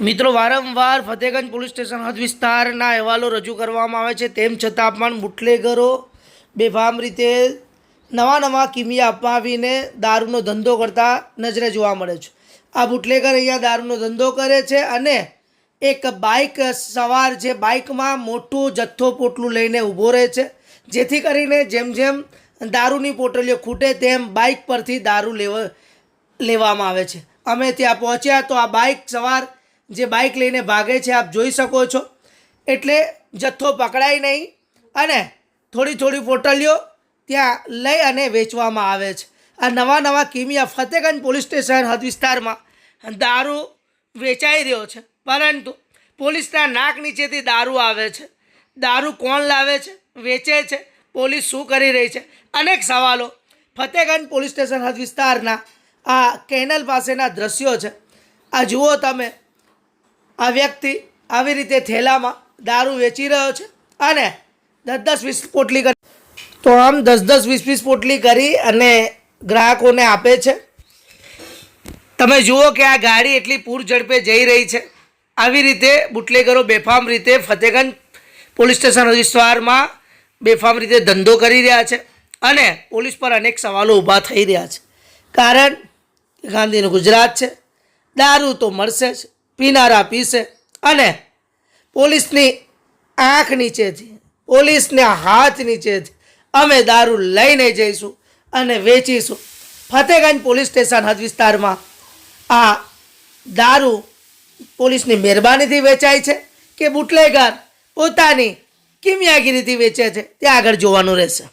મિત્રો, વારંવાર Fatehganj police station હદ વિસ્તારના અહેવાલો રજૂ કરવામાં આવે છે. તેમ છતાં પણ બુટલેગરો બેફામ રીતે નવા નવા કિમિયા અપાવીને દારૂનો ધંધો કરતા નજરે જોવા મળે છે. આ બુટલેગર અહીંયા દારૂનો ધંધો કરે છે અને એક બાઇક સવાર જે બાઇકમાં મોટું જથ્થો પોટલું લઈને ઊભો રહે છે. જેથી કરીને જેમ જેમ દારૂની પોટલીઓ ખૂટે તેમ બાઇક પરથી દારૂ લેવા, લેવામાં આવે છે. અમે ત્યાં પહોંચ્યા તો આ બાઇક સવાર જે બાઇક લઈને ભાગે છે, આપ જોઈ શકો છો. એટલે જથ્થો પકડાય નહીં અને થોડી થોડી પોટલીઓ ત્યાં લઈ અને વેચવામાં આવે છે. આ નવા નવા કિમિયા ફતેગંજ પોલીસ સ્ટેશન હદ વિસ્તારમાં દારૂ વેચાઈ રહ્યો છે. પરંતુ પોલીસના નાક નીચેથી દારૂ આવે છે. દારૂ કોણ લાવે છે? વેચે છે. પોલીસ શું કરી રહી છે? અનેક સવાલો. ફતેગંજ પોલીસ સ્ટેશન હદ વિસ્તારના આ કેનલ પાસેના દ્રશ્યો છે. આ જુઓ તમે. આ વ્યક્તિ આવી રીતે થેલામાં દારૂ વેચી રહ્યો છે અને દસ દસ વીસ પોટલી કરી તો આમ દસ દસ વીસ વીસ પોટલી કરી અને ગ્રાહકોને આપે છે. તમે જુઓ કે આ ગાડી એટલી પૂર ઝડપે જઈ રહી છે. આવી રીતે બુટલેગરો બેફામ રીતે ફતેગંજ પોલીસ સ્ટેશન વિસ્તારમાં બેફામ રીતે ધંધો કરી રહ્યા છે અને પોલીસ પર અનેક સવાલો ઊભા થઈ રહ્યા છે. કારણ ગાંધીનું ગુજરાત છે. દારૂ તો મળશે જ. પીનારા પીશે. અને પોલીસની આંખ નીચેથી પોલીસના હાથ નીચેથી અમે દારૂ લઈને જઈશું અને વેચીશું. ફતેગંજ પોલીસ સ્ટેશન હદ વિસ્તારમાં આ દારૂ પોલીસની મહેરબાનીથી વેચાય છે કે બુટલેગર પોતાની કિમિયાગીરીથી વેચે છે તે આગળ જોવાનું રહેશે.